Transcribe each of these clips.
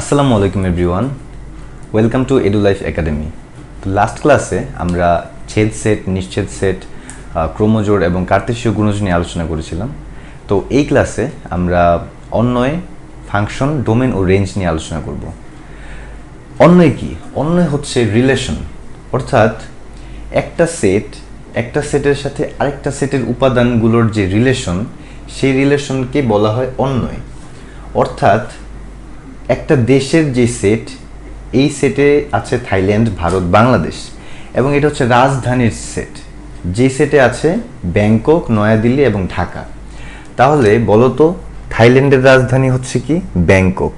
আসসালামু আলাইকুম everyone. Welcome to Edu Life Academy. তো লাস্ট ক্লাসে আমরা ছেদ সেট, নিশ্ছেদ সেট ক্রোমোজোড় এবং কার্তেশীয় গুণজ নিয়ে আলোচনা করেছিলাম। তো এই ক্লাসে আমরা অন্যয় ফাংশন, ডোমেন ও রেঞ্জ নিয়ে আলোচনা করব। অন্যয় কি? অন্যয় হচ্ছে রিলেশন। অর্থাৎ একটা সেট, একটা সেটের সাথে আরেকটা সেটের উপাদানগুলোর যে রিলেশন, সেই রিলেশনকে বলা হয় অন্যয় অর্থাৎ একটা দেশের যে সেট এই সেটে আছে থাইল্যান্ড, ভারত, বাংলাদেশ। এবং এটা হচ্ছে রাজধানীর সেট যে সেটে আছে ব্যাংকক, নয়াদিল্লি এবং ঢাকা। তাহলে বলতো থাইল্যান্ডের রাজধানী হচ্ছে কি? ব্যাংকক।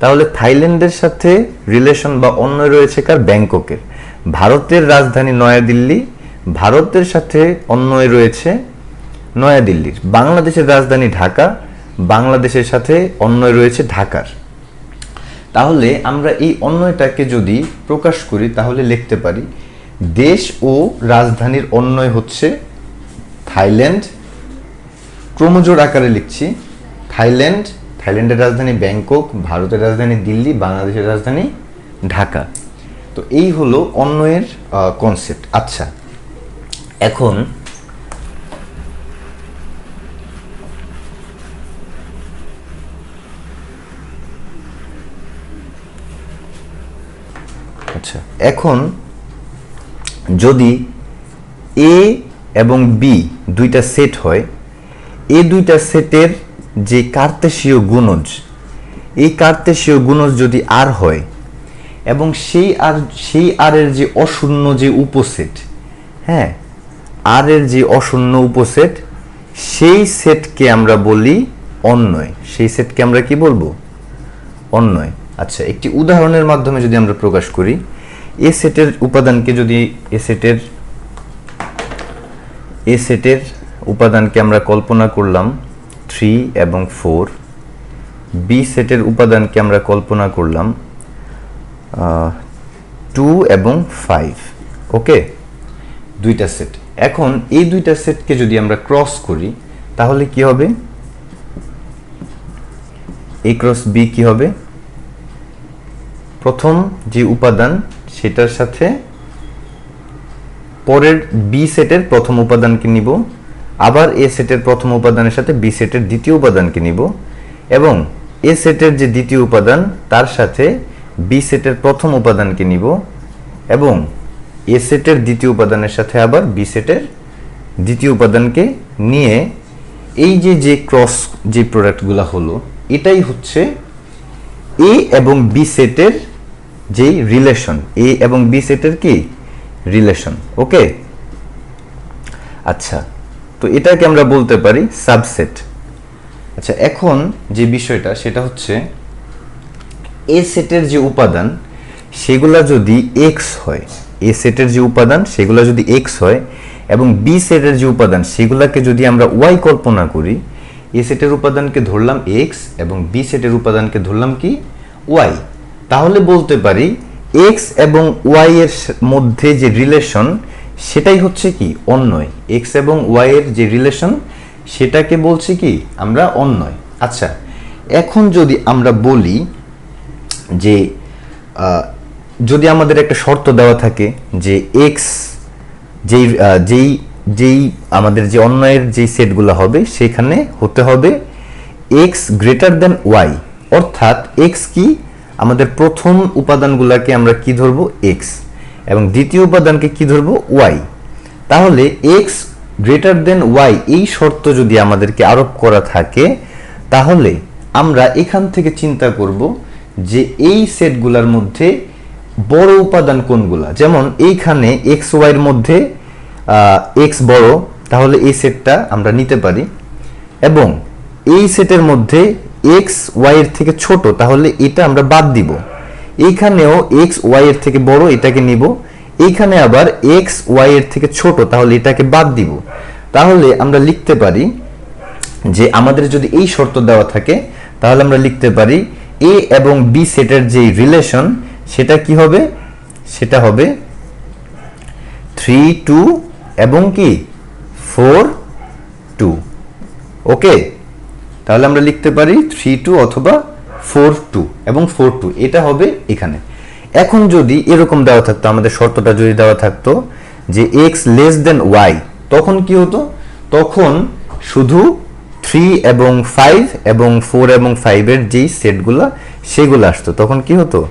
তাহলে থাইল্যান্ডের সাথে রিলেশন বা অন্য রয়েছে কার? ব্যাংককের। ভারতের রাজধানী নয়াদিল্লি, ভারতের সাথে অন্যয় রয়েছে নয়াদিল্লির। বাংলাদেশের রাজধানী ঢাকা, বাংলাদেশের সাথে অন্যয় রয়েছে ঢাকার। তাহলে আমরা এই অন্যয়টাকে যদি প্রকাশ করি, তাহলে লিখতে পারি, দেশ ও রাজধানীর অন্যয় হচ্ছে থাইল্যান্ড। ক্রমজোড় আকারে লিখছি, থাইল্যান্ড, থাইল্যান্ডের রাজধানী ব্যাংকক, ভারতের রাজধানী দিল্লি, বাংলাদেশের রাজধানী ঢাকা। তো এই হলো অন্যয়ের কনসেপ্ট আচ্ছা এখন আচ্ছা এখন যদি এ এবং বি দুইটা সেট হয় এ দুইটা সেটের যে কার্তেশীয় গুণজ, এই কার্তেশীয় গুণজ যদি আর হয় এবং সেই আর, সেই আরের যে অশূন্য যে উপসেট হ্যাঁ আরের যে অশূন্য উপসেট, সেই সেটকে আমরা বলি অন্যয় সেই সেটকে আমরা কি বলব? অন্যয় আচ্ছা একটি উদাহরণের মাধ্যমে যদি আমরা প্রকাশ করি এ সেটের উপাদানকে যদি এ সেটের এ সেটের উপাদানকে আমরা কল্পনা করলাম থ্রি এবং ফোর বি সেটের উপাদানকে আমরা কল্পনা করলাম টু এবং ফাইভ ওকে দুইটা সেট এখন এই দুইটা সেটকে যদি আমরা ক্রস করি, তাহলে কি হবে? এ ক্রস বি কি হবে? প্রথম যে উপাদান সেটার সাথে পরের বি সেটের প্রথম উপাদানকে নিব, আবার এ সেটের প্রথম উপাদানের সাথে বি সেটের দ্বিতীয় উপাদানকে নিব এবং এ সেটের যে দ্বিতীয় উপাদান, তার সাথে বি সেটের প্রথম উপাদানকে নিব এবং এ সেটের দ্বিতীয় উপাদানের সাথে আবার বি সেটের দ্বিতীয় উপাদানকে নিয়ে এই যে যে ক্রস যে প্রোডাক্টগুলো হলো, এটাই হচ্ছে এ এবং বি সেটের যেই রিলেশন এ এবং বি সেটের কি? রিলেশন ওকে আচ্ছা তো এটাকে আমরা বলতে পারি সাবসেট আচ্ছা এখন যে বিষয়টা, সেটা হচ্ছে এ সেটের যে উপাদান, সেগুলা যদি এক্স হয় এ সেটের যে উপাদান, সেগুলা যদি এক্স হয় এবং বি সেটের যে উপাদান, সেগুলাকে যদি আমরা ওয়াই কল্পনা করি এ সেটের উপাদানকে ধরলাম এক্স এবং বি সেটের উপাদানকে ধরলাম কি? ওয়াই তাহলে বলতে পারি এক্স এবং ওয়াই এর মধ্যে যে রিলেশন সেটাই হচ্ছে কি অন্যয়। এক্স এবং ওয়াই এর যে রিলেশন সেটাকে বলছি কি আমরা অন্যয়। আচ্ছা এখন যদি আমরা বলি যে যদি আমাদের একটা শর্ত দেওয়া থাকে যে এক্স যেই যেই যেই আমাদের যে অন্যয়ের যেই সেটগুলো হবে, সেখানে হতে হবে এক্স গ্রেটার দেন ওয়াই অর্থাৎ এক্স কি আমাদের প্রথম উপাদানগুলোকে আমরা কি ধরবো? এক্স এবং দ্বিতীয় উপাদানকে কি ধরবো? ওয়াই তাহলে এক্স গ্রেটার দেন ওয়াই এই শর্ত যদি আমাদেরকে আরোপ করা থাকে, তাহলে আমরা এখান থেকে চিন্তা করব যে এই সেটগুলোর মধ্যে বড় উপাদান কোনগুলা? যেমন এইখানে এক্স ওয়াইয়ের মধ্যে এক্স বড়, তাহলে এই সেটটা আমরা নিতে পারি। এবং এই সেটের মধ্যে এক্স ওয়াই এর থেকে ছোট, তাহলে এটা আমরা বাদ দিব। এইখানেও এক্স ওয়াই এর থেকে বড়, এটাকে নিব। এইখানে আবার এক্স ওয়াই এর থেকে ছোট, তাহলে এটাকে বাদ দিব। তাহলে আমরা লিখতে পারি যে আমাদের যদি এই শর্ত দেওয়া থাকে, তাহলে আমরা লিখতে পারি এ এবং বি সেটের যে রিলেশন সেটা কি হবে? সেটা হবে থ্রি টু এবং কি? ফোর টু ওকে তাহলে আমরা লিখতে পারি থ্রি টু অথবা ফোর টু এবং ফোর টু এটা হবে এখানে। এখন যদি এরকম দেওয়া থাকতো, আমাদের শর্তটা যদি দেওয়া থাকতো যে এক্স লেস দেন ওয়াই তখন কি হতো? তখন শুধু থ্রি এবং ফাইভ এবং ফোর এবং ফাইভের যেই সেটগুলো, সেগুলো আসতো। তখন কি হতো?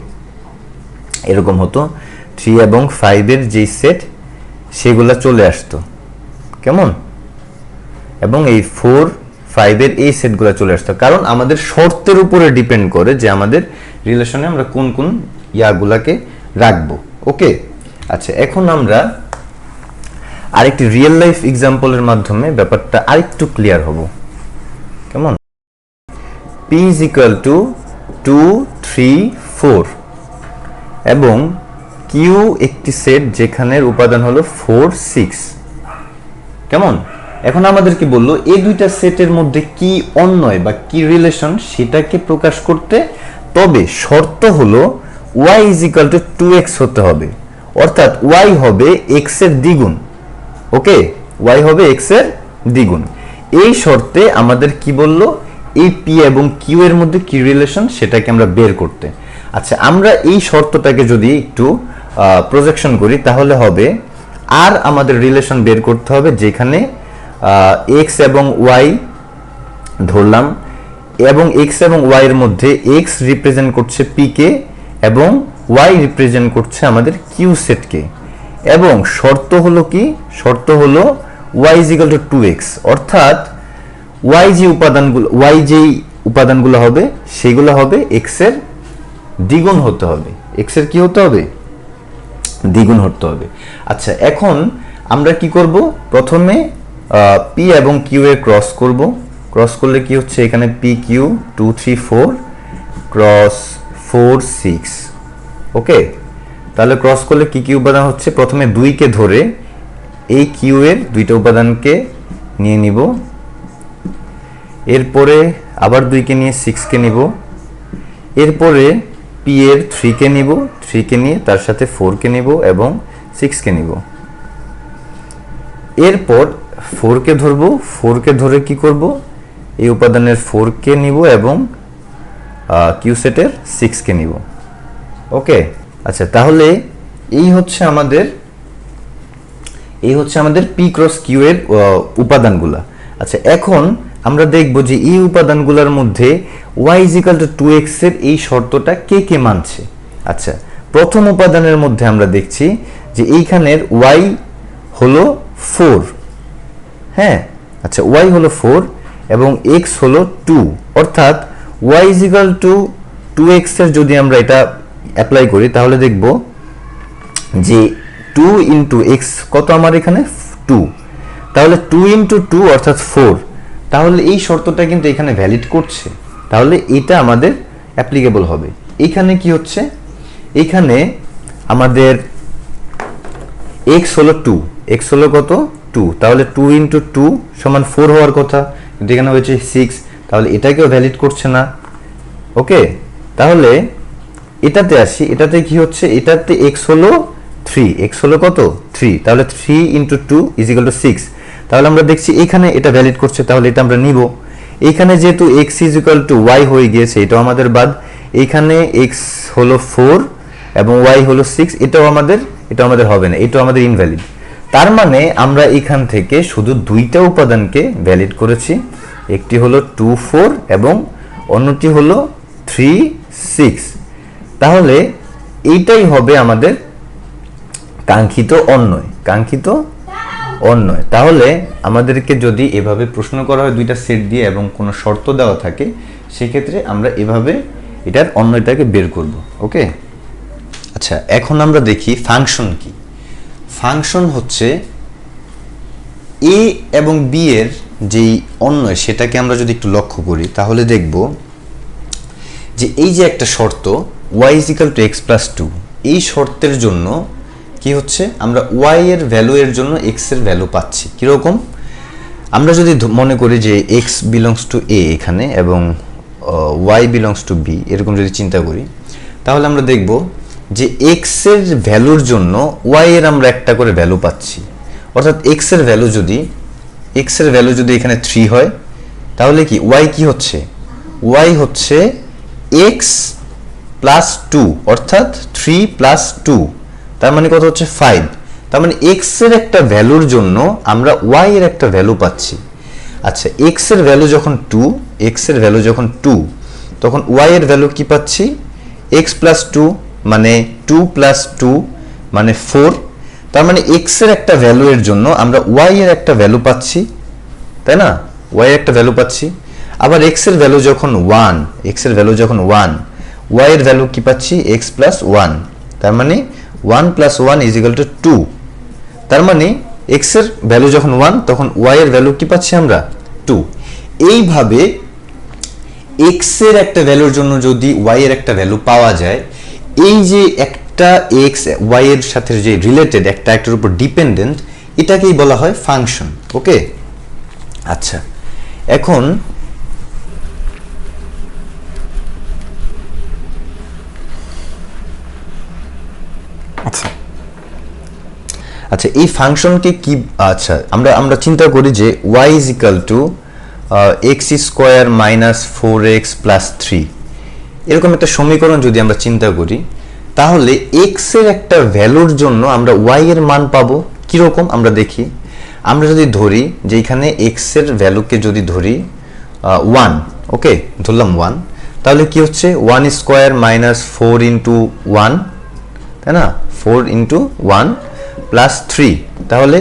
এরকম হতো থ্রি এবং ফাইভের যেই সেট, সেগুলো চলে আসতো। কেমন? এবং এই ফোর ফাইভের এই সেটগুলো চলে আসতো। কারণ আমাদের শর্তের উপরে ডিপেন্ড করে যে আমাদের রিলেশনে আমরা কোন কোন ইয়াগুলাকে রাখব। ওকে আচ্ছা এখন আমরা আরেকটি রিয়েল লাইফ এক্সাম্পলের মাধ্যমে ব্যাপারটা আরেকটু ক্লিয়ার হব। কেমন? P is equal to two three four এবং কিউ একটি সেট যেখানের উপাদান হলো ফোর সিক্স কেমন? এখন আমাদেরকে বলল এই দুইটা সেটের মধ্যে কি অন্যয় বা কি রিলেশন সেটাকে প্রকাশ করতে? তবে শর্ত হলো Y is equal to two X হতে হবে। অর্থাৎ ওয়াই হবে এক্সের দ্বিগুণ। ওকে? ওয়াই হবে এক্সের দ্বিগুণ। এই শর্তে আমাদের কি বলল? এই পি এবং কিউ এর মধ্যে কি রিলেশন সেটাকে আমরা বের করতে। আচ্ছা আমরা এই শর্তটাকে যদি একটু প্রজেকশন করি, তাহলে হবে আর আমাদের রিলেশন বের করতে হবে যেখানে এক্স এবং ওয়াই ধরলাম, এবং এক্স এবং ওয়াই এর মধ্যে এক্স রিপ্রেজেন্ট করছে পি কে, এবং ওয়াই রিপ্রেজেন্ট করছে আমাদের কিউ সেটকে এবং শর্ত হলো কি? শর্ত হলো ওয়াই ইজ টু এক্স অর্থাৎ ওয়াই যে উপাদানগুলো ওয়াই যেই উপাদানগুলো হবে, সেগুলো হবে এক্সের দ্বিগুণ হতে হবে। এক্সের কি হতে হবে? দ্বিগুণ হতে হবে। আচ্ছা এখন আমরা কি করব? প্রথমে পি এবং কিউ এর ক্রস করব। ক্রস করলে কি হচ্ছে? এখানে P Q two three four cross four six okay তাহলে ক্রস করলে কি কি উপাদান হচ্ছে? প্রথমে দুইকে ধরে এই কিউ এর দুইটা উপাদানকে নিয়ে নিব। এরপরে আবার দুইকে নিয়ে সিক্সকে নিব। এরপরে পি এর থ্রিকে নিব। থ্রিকে নিয়ে তার সাথে ফোরকে নিব এবং সিক্সকে নিব। এরপর ফোরকে ধরব, ফোরকে ধরে কি করব? এই উপাদানের ফোরকে নিব এবং কিউ সেটের সিক্সকে নিব। ওকে? আচ্ছা তাহলে এই হচ্ছে আমাদের, এই হচ্ছে আমাদের পি ক্রস কিউ এর উপাদানগুলা। আচ্ছা এখন আমরা দেখব যে এই উপাদানগুলোর মধ্যে ওয়াই ইজিক্যাল টু টু এক্সের এই শর্তটা কে কে মানছে? আচ্ছা প্রথম উপাদানের মধ্যে আমরা দেখছি যে এইখানের ওয়াই হলো ফোর হ্যাঁ আচ্ছা ওয়াই হলো ফোর এবং এক্স হলো টু অর্থাৎ ওয়াই ইজিক্যাল টু টু এক্সের যদি আমরা এটা অ্যাপ্লাই করি, তাহলে দেখব যে টু ইন্টু এক্স কত আমার এখানে? টু তাহলে টু ইন্টু টু অর্থাৎ ফোর তাহলে এই শর্তটা কিন্তু এখানে ভ্যালিড করছে। তাহলে এটা আমাদের অ্যাপ্লিকেবল হবে। এখানে কি হচ্ছে? এখানে আমাদের এক্স হলো টু এক্স হলো কত? টু তাহলে টু ইন্টু টু সমান ফোর হওয়ার কথা। কিন্তু এখানে হয়েছে সিক্স তাহলে এটাকেও ভ্যালিড করছে না। ওকে তাহলে এটাতে আসি, এটাতে কি হচ্ছে? এটাতে এক্স হলো থ্রি এক্স হলো কত? থ্রি তাহলে three into two is equal to six তাহলে আমরা দেখছি এখানে এটা ভ্যালিড করছে, তাহলে এটা আমরা নিব। এইখানে যেহেতু এক্স ইজিক্যাল টু ওয়াই হয়ে গিয়েছে, এটাও আমাদের বাদ। এইখানে এক্স হলো ফোর এবং ওয়াই হলো সিক্স এটাও আমাদের এটাও আমাদের হবে না, এটাও আমাদের ইনভ্যালিড তার মানে আমরা এখান থেকে শুধু দুইটা উপাদানকে ভ্যালিড করেছি। একটি হলো টু ফোর এবং অন্যটি হলো থ্রি সিক্স তাহলে এইটাই হবে আমাদের কাঙ্ক্ষিত অন্যয় কাঙ্ক্ষিত অন্যয়। তাহলে আমাদেরকে যদি এভাবে প্রশ্ন করা হয় দুইটা সেট দিয়ে এবং কোনো শর্ত দেওয়া থাকে, সেক্ষেত্রে আমরা এভাবে এটার অন্যয়টাকে বের করব ওকে আচ্ছা এখন আমরা দেখি ফাংশন কি। ফাংশন হচ্ছে এ এবং বি এর যেই অন্যয় সেটাকে আমরা যদি একটু লক্ষ্য করি, তাহলে দেখব যে এই যে একটা শর্ত Y is equal to X plus two এই শর্তের জন্য কি হচ্ছে? আমরা ওয়াই এর ভ্যালু এর জন্য এক্সের ভ্যালু পাচ্ছি। কীরকম? আমরা যদি মনে করি যে এক্স বিলংস টু এ এখানে এবং ওয়াই বিলংস টু বি এরকম যদি চিন্তা করি, তাহলে আমরা দেখব যে এক্সের ভ্যালুর জন্য ওয়াই এর আমরা একটা করে ভ্যালু পাচ্ছি। অর্থাৎ এক্সের ভ্যালু যদি এক্সের ভ্যালু যদি এখানে থ্রি হয়, তাহলে কি ওয়াই কি হচ্ছে? ওয়াই হচ্ছে এক্স প্লাস টু অর্থাৎ থ্রি প্লাস টু তার মানে কত হচ্ছে ফাইভ তার মানে এক্সের একটা ভ্যালুর জন্য আমরা ওয়াই এর একটা ভ্যালু পাচ্ছি। আচ্ছা এক্সের ভ্যালু যখন টু এক্সের ভ্যালু যখন টু তখন ওয়াই এর ভ্যালু কি পাচ্ছি? এক্স প্লাস টু মানে টু প্লাস টু মানে ফোর তার মানে এক্সের একটা ভ্যালু এর জন্য আমরা ওয়াই এর একটা ভ্যালু পাচ্ছি, তাই না? ওয়াই একটা ভ্যালু পাচ্ছি। আবার এক্সের ভ্যালু যখন ওয়ান এক্সের ভ্যালু যখন ওয়ান ওয়াই এর ভ্যালু কি পাচ্ছি? এক্স প্লাস ওয়ান তার মানে one plus one is equal to two তার মানে এক্সের ভ্যালু যখন ওয়ান তখন ওয়াই এর ভ্যালু কি পাচ্ছি আমরা? টু এইভাবে এক্সের একটা ভ্যালুর জন্য যদি ওয়াই এর একটা ভ্যালু পাওয়া যায় এই যে একটা এক্স ওয়াই এর সাথে যে রিলেটেড একটা একটার উপর ডিপেন্ডেন্ট এটাকেই বলা হয় ফাংশন ওকে আচ্ছা এখন আচ্ছা আচ্ছা এই ফাংশনকে কি আচ্ছা আমরা আমরা চিন্তা করি যে y is equal to X square minus four X plus three এরকম একটা সমীকরণ যদি আমরা চিন্তা করি, তাহলে x এর একটা ভ্যালুর জন্য আমরা y এর মান পাবো। কীরকম? আমরা দেখি, আমরা যদি ধরি যে এখানে x এর ভ্যালুকে যদি ধরি ওয়ান ওকে ধরলাম ওয়ান তাহলে কি হচ্ছে? One square minus four into one তাই না? Four into one plus three তাহলে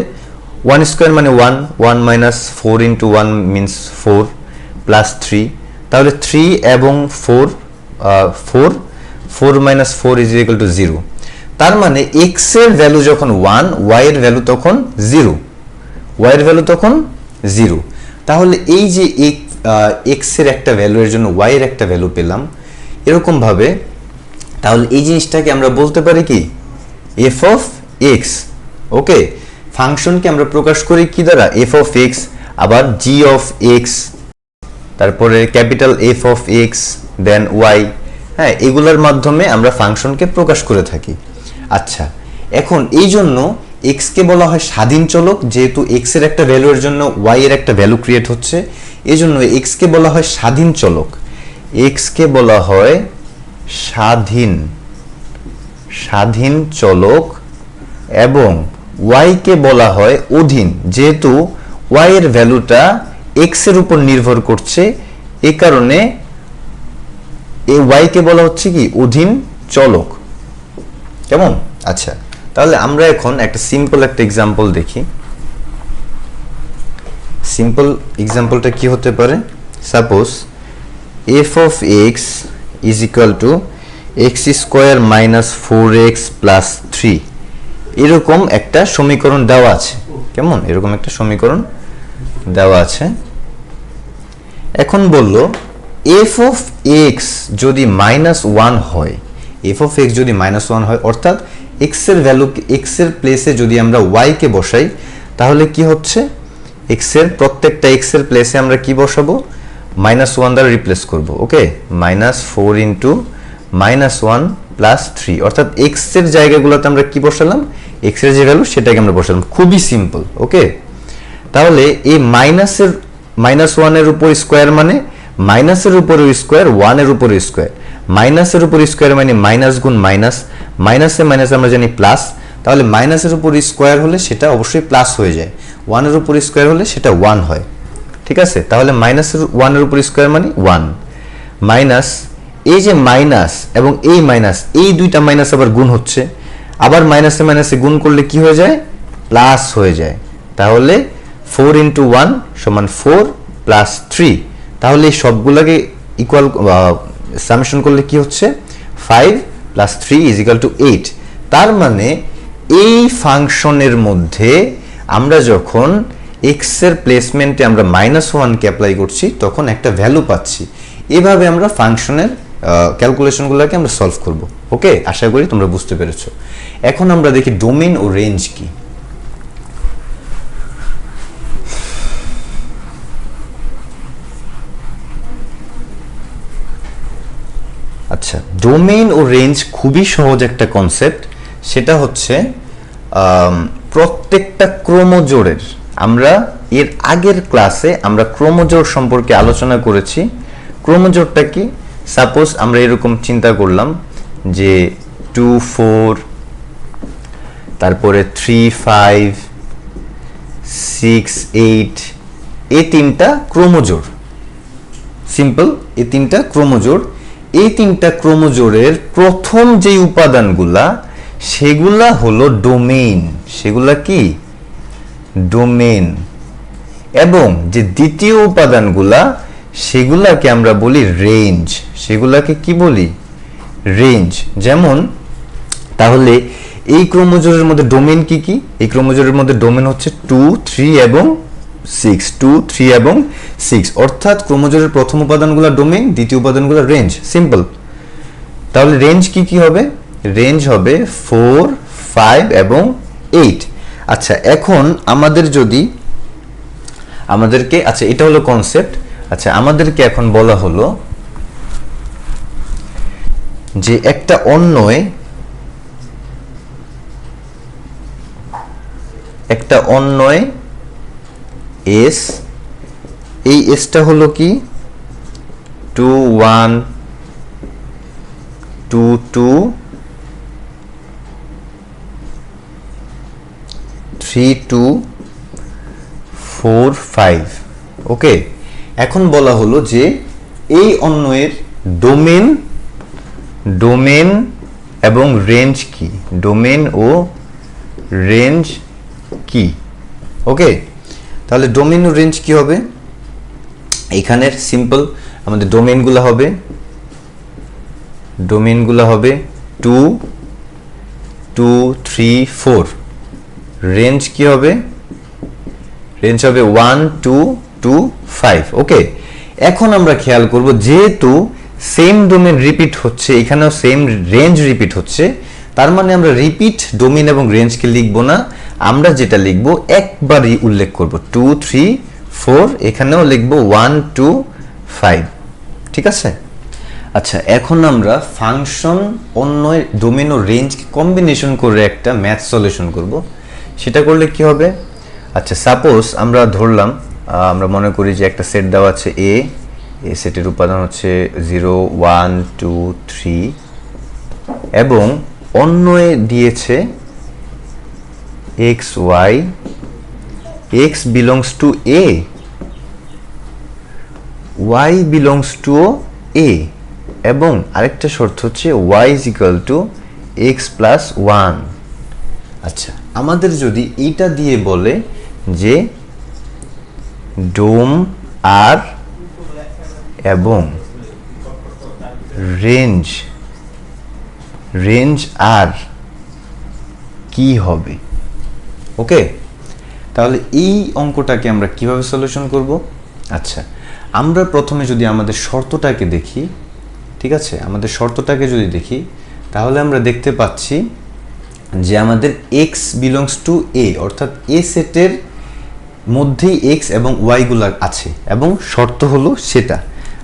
ওয়ান স্কোয়ার মানে one one minus four into one means four plus three তাহলে থ্রি এবং four four four minus four is equal to zero তার মানে এক্সের value যখন ওয়ান ওয়াই এর ভ্যালু তখন জিরো ওয়াই এর ভ্যালু তখন জিরো তাহলে এই যে এক্সের একটা ভ্যালু এর জন্য ওয়াই এর একটা ভ্যালু পেলাম এরকমভাবে তাহলে এই জিনিসটাকে আমরা বলতে পারি কি? এফ অফ এক্স ওকে ফাংশনকে আমরা প্রকাশ করি কি দ্বারা? এফ অফ এক্স আবার জি অফ এক্স তারপরে capital F of X then Y হ্যাঁ এগুলোর মাধ্যমে আমরা ফাংশনকে প্রকাশ করে থাকি। আচ্ছা এখন এই জন্য এক্সকে বলা হয় স্বাধীন চলক, যেহেতু এক্সের একটা ভ্যালু এর জন্য ওয়াই এর একটা ভ্যালু ক্রিয়েট হচ্ছে এই জন্য এক্সকে বলা হয় স্বাধীন চলক। এক্সকে বলা হয় স্বাধীন স্বাধীন চলক, এবং ওয়াইকে বলা হয় অধীন, যেহেতু ওয়াই এর ভ্যালুটা এক্সের উপর নির্ভর করছে, এ কারণে এই ওয়াইকে বলা হচ্ছে কি? অধীন চলক। কেমন? আচ্ছা তাহলে আমরা এখন একটা সিম্পল একটা এক্সাম্পল দেখি। সিম্পল এক্সাম্পলটা কি হতে পারে? Suppose F of X is equal to X square minus four X plus three এরকম একটা সমীকরণ দেওয়া আছে। কেমন? এরকম একটা সমীকরণ দেওয়া আছে। এখন বলল এফ অফ এক্স যদি মাইনাস ওয়ান হয় এফ অফ এক্স যদি মাইনাস ওয়ান হয়, অর্থাৎ এক্সের ভ্যালু এক্সের প্লেসে যদি আমরা ওয়াই কে বসাই, তাহলে কি হচ্ছে? এক্সের প্রত্যেকটা এক্সের প্লেসে আমরা কি বসাবো? মাইনাস ওয়ান দ্বারা রিপ্লেস করব okay minus four into minus one plus three অর্থাৎ এক্সের জায়গাগুলোতে আমরা কি বসালাম? এক্সের যে ভ্যালু সেটাকে আমরা বসালাম। খুবই সিম্পল ওকে তাহলে এই মাইনাসের মাইনাস ওয়ানের উপর স্কোয়ার মানে মাইনাসের উপর স্কোয়ার, ওয়ানের উপর স্কোয়ার। মাইনাসের উপর স্কোয়ার মানে মাইনাস গুণ মাইনাস। মাইনাসে মাইনাস আমরা জানি প্লাস। তাহলে মাইনাসের উপর স্কোয়ার হলে সেটা অবশ্যই প্লাস হয়ে যায়। ওয়ানের উপর স্কোয়ার হলে সেটা ওয়ান হয়। ঠিক আছে? তাহলে মাইনাসের, ওয়ানের উপর স্কোয়ার মানে ওয়ান। মাইনাস, এই যে মাইনাস এবং এই মাইনাস, এই দুইটা মাইনাস আবার গুণ হচ্ছে। আবার মাইনাসে মাইনাসে গুণ করলে কি হয়ে যায়? প্লাস হয়ে যায়। তাহলে ফোর ইন্টু ওয়ান সমান ফোর প্লাস থ্রি। তাহলে সবগুলোকে ইকুয়াল সামেশন করলে কি হচ্ছে? Five plus three is equal to eight তার মানে এই ফাংশনের মধ্যে আমরা যখন এক্সের প্লেসমেন্টে আমরা মাইনাস ওয়ানকে অ্যাপ্লাই করছি, তখন একটা ভ্যালু পাচ্ছি। এভাবে আমরা ফাংশনের ক্যালকুলেশনগুলোকে আমরা সলভ করব। ওকে আশা করি তোমরা বুঝতে পেরেছ। এখন আমরা দেখি ডোমেন ও রেঞ্জ কি। আচ্ছা ডোমেইন ও রেঞ্জ খুবই সহজ একটা কনসেপ্ট সেটা হচ্ছে প্রত্যেকটা ক্রোমোজোরের, আমরা এর আগের ক্লাসে আমরা ক্রোমোজোর সম্পর্কে আলোচনা করেছি। ক্রোমোজোরটা কি? সাপোজ আমরা এরকম চিন্তা করলাম যে টু ফোর তারপরে থ্রি ফাইভ সিক্স এইট এই তিনটা ক্রোমোজোর। সিম্পল এই তিনটা ক্রোমোজোর। এই তিনটা ক্রোমোজোরের প্রথম যে উপাদানগুলা, সেগুলা হলো ডোমেইন। সেগুলা কি? ডোমেন এবং যে দ্বিতীয় উপাদানগুলা, সেগুলাকে আমরা বলি রেঞ্জ। সেগুলাকে কি বলি? রেঞ্জ। যেমন, তাহলে এই ক্রোমোজোরের মধ্যে ডোমেন কি কি? এই ক্রোমোজোরের মধ্যে ডোমেন হচ্ছে টু, থ্রি এবং সিক্স টু থ্রি এবং সিক্স অর্থাৎ ক্রোমোজোরের প্রথম উপাদানগুলো ডোমেন দ্বিতীয় উপাদানগুলো রেঞ্জ সিম্পল তাহলে রেঞ্জ কি কি হবে? রেঞ্জ হবে ফোর ফাইভ এবং এইট আচ্ছা এখন আমাদের যদি আমাদেরকে আচ্ছা এটা হলো কনসেপ্ট আচ্ছা আমাদেরকে এখন বলা হলো যে একটা অন্যয় একটা অন্যয় এস, এই এসটা হলো কি? Two one, two two, three two, four five. Okay? এখন বলা হলো যে এই অন্যয়ের ডোমেন ডোমেন এবং রেঞ্জ কি? ডোমেন ও রেঞ্জ কি? ওকে? তাহলে ডোমেন রেঞ্জ কি হবে? এখানের সিম্পল আমাদের ডোমেনগুলো হবে। ডোমেনগুলো হবে two two three four range কি হবে? রেঞ্জ হবে one two two five okay এখন আমরা খেয়াল করব যেহেতু সেম ডোমেন রিপিট হচ্ছে, এখানেও সেম রেঞ্জ রিপিট হচ্ছে, তার মানে আমরা রিপিট ডোমেন এবং রেঞ্জকে লিখব না। আমরা যেটা লিখব, একবারই উল্লেখ করব, টু, থ্রি, ফোর, এখানেও লিখব, ওয়ান, টু, ফাইভ। ঠিক আছে? আচ্ছা এখন আমরা ফাংশন অন্য ডোমেন ও রেঞ্জ কম্বিনেশন করে একটা ম্যাথ সলিউশন করব। সেটা করলে কি হবে? আচ্ছা সাপোজ আমরা ধরলাম আমরা মনে করি যে একটা সেট দেওয়া আছে এ এ সেটের উপাদান হচ্ছে জিরো, ওয়ান, টু, থ্রি, এবং অন্যয়ে দিয়েছে Y X belongs to A Y belongs to A এবং আরেকটা শর্ত হচ্ছে Y is equal to X plus one আচ্ছা আমাদের যদি এইটা দিয়ে বলে যে ডোম আর এবং রেঞ্জ রেঞ্জ আর কি হবে? ওকে তাহলে এই অঙ্কটাকে আমরা কীভাবে সলিউশন করব? আচ্ছা আমরা প্রথমে যদি আমাদের শর্তটাকে দেখি, ঠিক আছে? আমাদের শর্তটাকে যদি দেখি, তাহলে আমরা দেখতে পাচ্ছি যে আমাদের এক্স বিলংস টু এ অর্থাৎ এ সেটের মধ্যেই এক্স এবং ওয়াইগুলো আছে, এবং শর্ত হলো সেটা।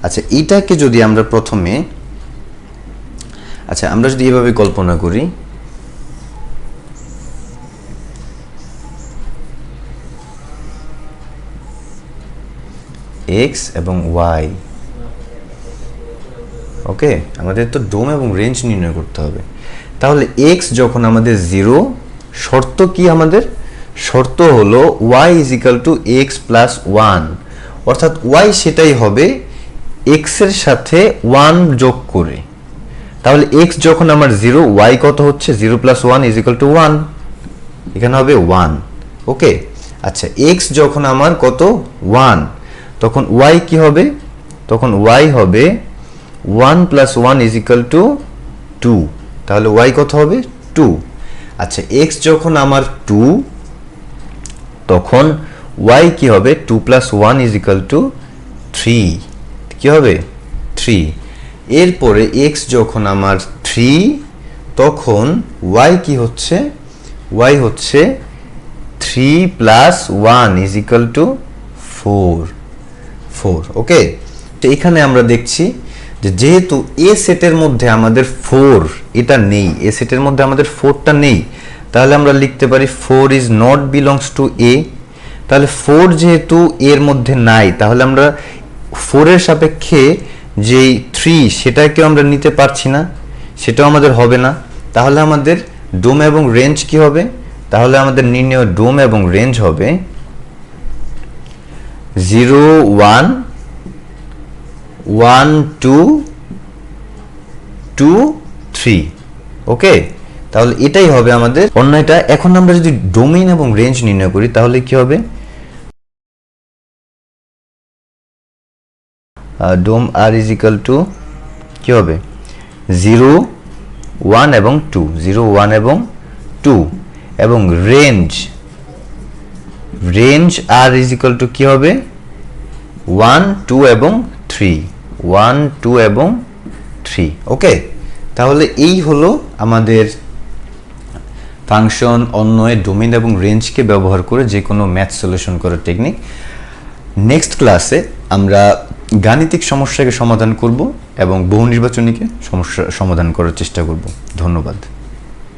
আচ্ছা এটাকে যদি আমরা প্রথমে আচ্ছা আমরা যদি এভাবে কল্পনা করি এক্স এবং ওয়াই ওকে আমাদের তো ডোম এবং রেঞ্জ নির্ণয় করতে হবে। তাহলে এক্স যখন আমাদের জিরো শর্ত কি আমাদের? শর্ত হলো Y is equal to X plus one অর্থাৎ ওয়াই সেটাই হবে এক্সের সাথে ওয়ান যোগ করে। তাহলে এক্স যখন আমার জিরো ওয়াই কত হচ্ছে? Zero plus one is equal to one এখানে হবে ওয়ান ওকে আচ্ছা এক্স যখন আমার কত? ওয়ান তখন ওয়াই কি হবে? তখন ওয়াই হবে one plus one is equal to two তাহলে ওয়াই কত হবে? টু আচ্ছা এক্স যখন আমার টু তখন ওয়াই কি হবে? Two plus one is equal to three কি হবে? থ্রি এরপরে এক্স যখন আমার থ্রি তখন ওয়াই কি হচ্ছে? ওয়াই হচ্ছে three plus one is equal to four four okay তো এখানে আমরা দেখছি যে যেহেতু এ সেটের মধ্যে আমাদের ফোর এটা নেই এ সেটের মধ্যে আমাদের ফোরটা নেই, তাহলে আমরা লিখতে পারি four is not belongs to A তাহলে ফোর যেহেতু এর মধ্যে নাই, তাহলে আমরা ফোরের সাপেক্ষে যেই থ্রি সেটাকেও আমরা নিতে পারছি না, সেটাও আমাদের হবে না, তাহলে আমাদের ডোম এবং রেঞ্জ কি হবে? তাহলে আমাদের নির্ণয় ডোম এবং রেঞ্জ হবে zero one one two two three okay তাহলে এটাই হবে আমাদের অন্যটা এখন আমরা যদি ডোমেইন এবং রেঞ্জ নির্ণয় করি, তাহলে কি হবে? Dom R is equal to কি হবে? জিরো ওয়ান এবং টু জিরো ওয়ান এবং টু এবং range range R is equal to কি হবে? ওয়ান টু এবং থ্রি ওয়ান টু এবং থ্রি ওকে তাহলে এই হলো আমাদের ফাংশন অন্যয় ডোমেন এবং রেঞ্জকে ব্যবহার করে যে কোনো ম্যাথ সলিউশন করার টেকনিক নেক্সট ক্লাসে আমরা গাণিতিক সমস্যাকে সমাধান করব এবং বহু নির্বাচনীকে সমস্যা সমাধান করার চেষ্টা করব। ধন্যবাদ।